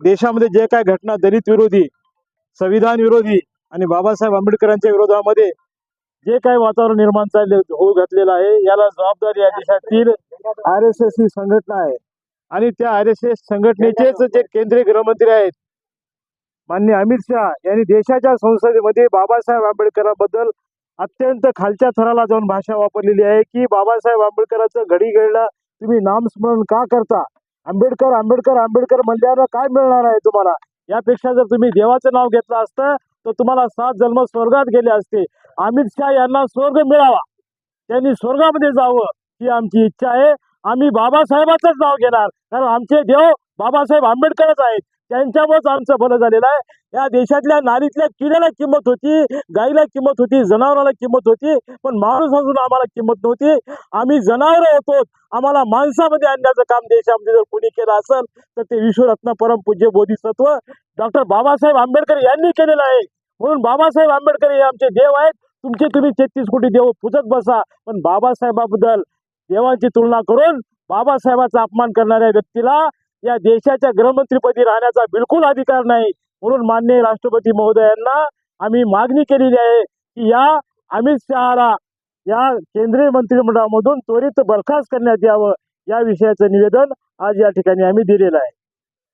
देशामध्ये जे काय घटना दलित विरोधी संविधान विरोधी आणि बाबासाहेब आंबेडकरांच्या विरोधामध्ये जे काही वातावरण निर्माण चालले होऊ घातलेलं आहे याला जबाबदारी या देशातील आर एस एस ही संघटना आहे. आणि त्या आर एस एस संघटनेचेच जे केंद्रीय गृहमंत्री आहेत माननीय अमित शहा यांनी देशाच्या संसदेमध्ये बाबासाहेब आंबेडकरांबद्दल अत्यंत खालच्या थराला जाऊन भाषा वापरलेली आहे की बाबासाहेब आंबेडकरांचं घडी घडला तुम्ही नामस्मरण का करता? आंबेडकर आंबेडकर आंबेडकर म्हणल्यानं काय मिळणार आहे तुम्हाला? यापेक्षा जर तुम्ही देवाचं नाव घेतलं असतं तर तुम्हाला सात जन्म स्वर्गात गेले असते. अमित शहा यांना स्वर्ग मिळावा. त्यांनी स्वर्गामध्ये जावं ही आमची इच्छा आहे. आम्ही बाबासाहेबाचंच नाव घेणार. कारण आमचे देव बाबासाहेब आंबेडकरच आहेत. त्यांच्यामुळेच आमचं भलं झालेलं आहे. या देशातल्या नालीतल्या किड्याला किंमत होती गाईला किंमत होती जनावराला किंमत होती पण माणूस असून आम्हाला किंमत नव्हती. आम्ही जनावर होतो. आम्हाला माणसामध्ये आणण्याचं काम देशामध्ये जर कोणी केलं असेल तर ते विश्वरत्न परमपूज्य बोधिसत्व डॉक्टर बाबासाहेब आंबेडकर यांनी केलेलं आहे. म्हणून बाबासाहेब आंबेडकर हे आमचे देव आहेत. तुमचे तुम्ही तेहतीस कोटी देव पूजत बसा. पण बाबासाहेबाबद्दल देवांची तुलना करून बाबासाहेबांचा अपमान करणाऱ्या व्यक्तीला या देशाच्या गृहमंत्रीपदी राहण्याचा बिलकुल अधिकार नाही. म्हणून माननीय राष्ट्रपती महोदयांना आम्ही मागणी केलेली आहे की या अमित शहाला या केंद्रीय मंत्रिमंडळामधून त्वरित बरखास्त करण्यात यावं या विषयाचं निवेदन आज या ठिकाणी आम्ही दिलेलं आहे.